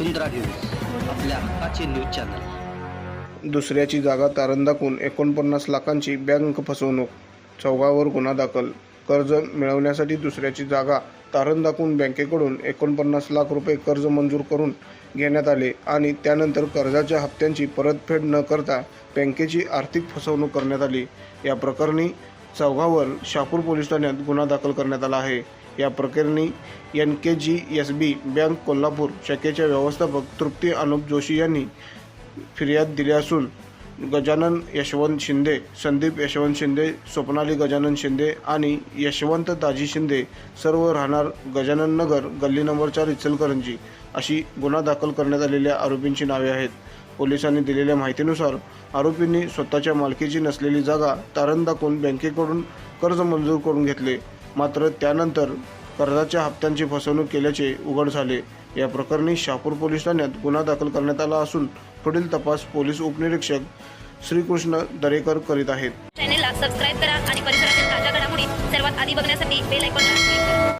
वसुंधरा news आपल्या हक्काचे news channel. दुसऱ्याची जागा तारण दाखवून एकोणपन्नास लाखांची बँक फसवणूक चौघावर गुन्हा दाखल. कर्ज मिळवण्यासाठी दुसऱ्याची जागा तारण दाखवून बँकेकडून एकोणपन्नास लाख रुपये कर्ज मंजूर करून घेण्यात आले आणि त्यानंतर कर्जाच्या हप्त्यांची परतफेड न करता बँकेची आर्थिक फसवणूक करण्यात आली. या प्रकरणी चौघावर शापूर पोलीस ठाण्यात गुन्हा दाखल करण्यात आला आहे. या प्रकरणी N K G S B bank Kolhapur शाखेच्या व्यवस्थापक तृप्ती अनुप जोशी यांनी फिर्याद दिली असून गजानन यशवंत शिंदे संदीप यशवंत शिंदे स्वप्नाली गजानन शिंदे आणि यशवंत दाजी शिंदे सर्व राहणार गजानन नगर गल्ली नंबर चार इचलकरंजी अशी गुन्हा दाखल करण्यात आलेल्या आरोपींची नावे आहेत. पोलिसांनी दिलेल्या माहितीनुसार आरोपींनी स्वतःच्या मालकीची नसलेली जागा तारण दाखवून बँकेकडून कर्ज मंजूर करून घेतले. मात्र त्यानंतर कर्जाच्या हप्त्यांची फसवणूक केल्याचे उघड झाले. या प्रकरणी शहापूर पोलीस ठाण्यात गुन्हा दाखल करण्यात आला असून पुढील तपास पोलीस उपनिरीक्षक श्रीकृष्ण दरेकर करीत आहेत. चॅनेलला सबस्क्राईब करा आणि परिसरातील ताज्या घडामोडी सर्वात आधी बघण्यासाठी बेल आयकॉनला क्लिक करा.